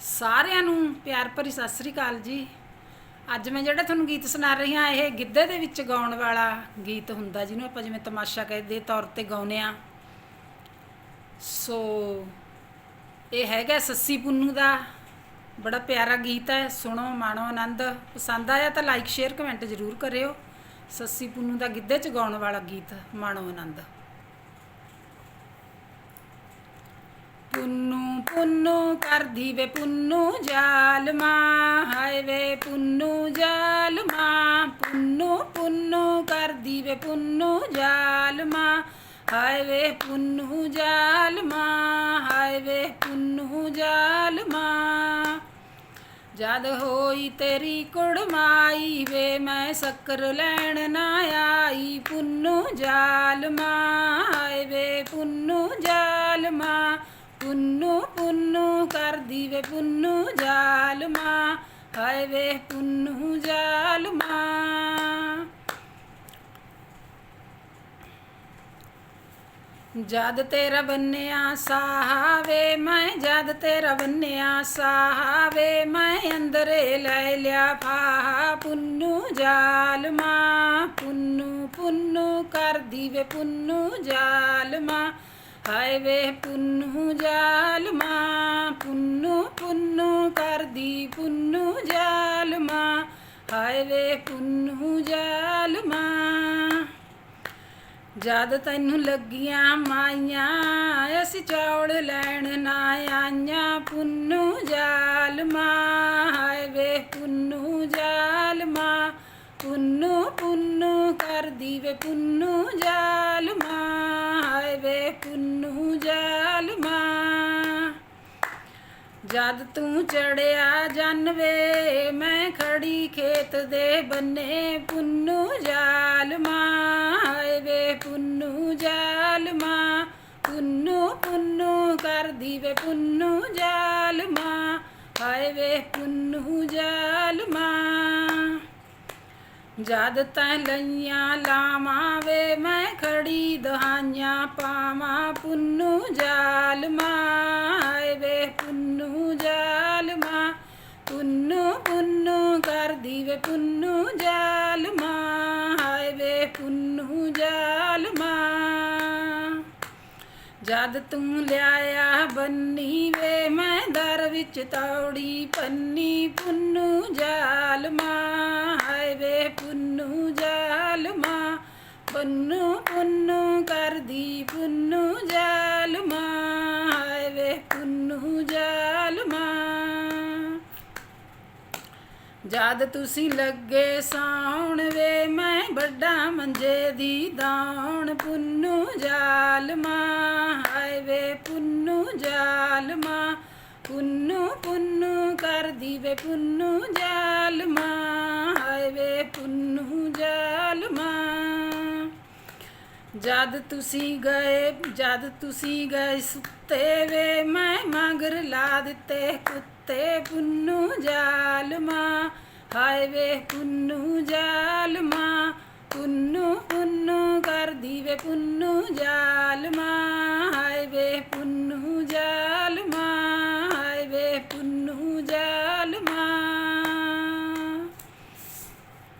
ਸਾਰਿਆਂ ਨੂੰ ਪਿਆਰ ਭਰੀ ਸਤਿ ਸ੍ਰੀ ਅਕਾਲ ਜੀ। ਅੱਜ ਮੈਂ ਜਿਹੜਾ ਤੁਹਾਨੂੰ ਗੀਤ ਸੁਣਾ ਰਹੀ ਹਾਂ, ਇਹ ਗਿੱਧੇ ਦੇ ਵਿੱਚ ਗਾਉਣ ਵਾਲਾ ਗੀਤ ਹੁੰਦਾ ਜਿਹਨੂੰ ਆਪਾਂ ਜਿਵੇਂ ਤਮਾਸ਼ਾ ਕਹਿੰਦੇ ਤੌਰ ਤੇ ਗਾਉਨੇ ਆ ਸੋ ਇਹ ਹੈਗਾ ਸੱਸੀ ਪੁੰਨੂ ਦਾ ਬੜਾ ਪਿਆਰਾ ਗੀਤ ਹੈ, ਸੁਣੋ ਮਾਣੋ ਆਨੰਦ। ਪਸੰਦ ਆਇਆ ਤਾਂ ਲਾਈਕ ਸ਼ੇਅਰ ਕਮੈਂਟ ਜ਼ਰੂਰ ਕਰਿਓ। ਸੱਸੀ ਪੁੰਨੂ ਦਾ ਗਿੱਧੇ 'ਚ ਗਾਉਣ ਵਾਲਾ ਗੀਤ ਮਾਣੋ ਆਨੰਦ। ਪੁੰਨੂ ਕਰਦੀ ਵੇ ਪੁੰਨੂ ਜਾਲਮਾ ਹਾਏ ਵੇ ਪੁੰਨੂ ਜਾਲਮਾ ਪੁੰਨੂ ਪੁੰਨੂ ਕਰਦੀ ਵੇ ਪੁੰਨੂ ਜਾਲਮਾ ਹਾਏ ਵੇ ਪੁੰਨੂ ਜਾਲਮਾ ਹਾਏ ਵੇ ਪੁੰਨੂ ਜਾਲਮਾ ਜਦ ਹੋਈ ਤੇਰੀ ਕੁੜਮਾਈ ਵੇ ਮੈਂ ਸ਼ੱਕਰ ਲੈਣ ਨਾ ਆਈ, ਪੁੰਨੂ ਜਾਲਮਾ ਹਾਏ ਵੇ ਪੁੰਨੂ ਜਾਲਮਾ ਪੁੰਨੂ ਪੁੰਨੂ ਕਰਦੀ ਵੇ ਪੁੰਨੂ ਜਾਲਮਾ, ਹਾਏ ਵੇ ਪੁੰਨੂ ਜਾਲਮਾ। ਜਦ ਤੇਰਾ ਬੰਨਿਆ ਸਾਹਾਵੇ ਮੈਂ, ਜਦ ਤੇਰਾ ਬੰਨਿਆ ਸਾਹਾਵੇ ਮੈਂ, ਅੰਦਰੇ ਲੈ ਲਿਆ ਫਾਹਾ ਪੁੰਨੂ ਜਾਲਮਾ। ਪੁੰਨੂ ਪੁੰਨੂ ਕਰਦੀ ਵੇ ਪੁੰਨੂ ਜਾਲਮਾ। ਹਾਏ ਵੇ ਪੁੰਨੂ ਜਾਲਮਾ ਪੁੰਨੂ ਪੁੰਨੂ ਕਰਦੀ ਪੁੰਨੂ ਜਾਲਮਾ ਹਾਏ ਵੇ ਪੁੰਨੂ ਜਾਲਮਾ ਜਦ ਤੈਨੂੰ ਲੱਗੀਆਂ ਮਾਈਆਂ, ਅਸੀਂ ਚੌੜ ਲੈਣ ਨਾ ਆਈਆਂ, ਪੁੰਨੂ ਜਾਲਮਾ ਹਾਏ ਵੇ ਪੁੰਨੂ ਜਾਲਮਾ ਪੁੰਨੂ ਪੁੰਨੂ ਕਰਦੀ ਵੇ ਪੁੰਨੂ ਜਾਲਮਾ ਜਦ ਤੂੰ ਚੜਿਆ ਜਨਵੇ, ਮੈਂ ਖੜੀ ਖੇਤ ਦੇ ਬੰਨੇ, ਪੁੰਨੂ ਜਾਲਮਾ ਹਾਏ ਵੇ ਪੁੰਨੂ ਜਾਲਮਾ ਪੁੰਨੂ ਪੁੰਨੂ ਕਰਦੀ ਵੇ ਪੁੰਨੂ ਜਾਲਮਾ ਹਾਏ ਵੇ ਪੁੰਨੂ ਜਾਲਮਾ ਜਦ ਤੈਂ ਲਈਆਂ ਲਾਵਾਂ, ਵੇ ਮੈਂ ਖੜੀ ਦਹਾਈਆਂ ਪਾਵਾਂ, ਪੁੰਨੂ ਜਾਲਮਾ ਹਾਏ ਵੇ ਪੁੰਨੂ ਜਾਲਮਾ ਹਾਏ ਵੇ ਪੁੰਨੂ ਜਾਲਮਾ ਜਦ ਤੂੰ ਲਿਆਇਆ ਬੰਨੀ ਵੇ, ਮੈਂ ਦਰ ਵਿੱਚ ਤੌੜੀ ਪੰਨੀ ਪੁੰਨੂ ਜਾਲਮਾ ਹਾਏ ਵੇ ਪੁੰਨੂ ਜਾਲਮਾ ਪੁੰਨੂ ਪੁੰਨੂ ਕਰਦੀ ਪੁੰਨੂ ਜਾ ਜਦ ਤੁਸੀਂ ਲੱਗੇ ਸਾਉਣ ਵੇ, ਮੈਂ ਵੱਡਾ ਮੰਜੇ ਦੀ ਦਾਉਣ ਪੁੰਨੂ ਜਾਲਮਾ ਹਾਏ ਵੇ ਪੁੰਨੂ ਜਾਲਮਾ ਪੁੰਨੂ ਪੁੰਨੂ ਕਰਦੀ ਵੇ ਪੁੰਨੂ ਜਾਲਮਾ ਹਾਏ ਵੇ ਪੁੰਨੂ ਜਾਲਮਾ ਜਦ ਤੁਸੀਂ ਗਏ, ਜਦ ਤੁਸੀਂ ਗਏ ਸੁੱਤੇ ਵੇ, ਮੈਂ ਮਗਰ ਲਾ ਦਿੱਤੇ ਕੁੱਤੇ ਪੁੰਨੂ ਜਾਲਮਾ ਹਾਏ ਵੇ ਪੁੰਨੂ ਜਾਲ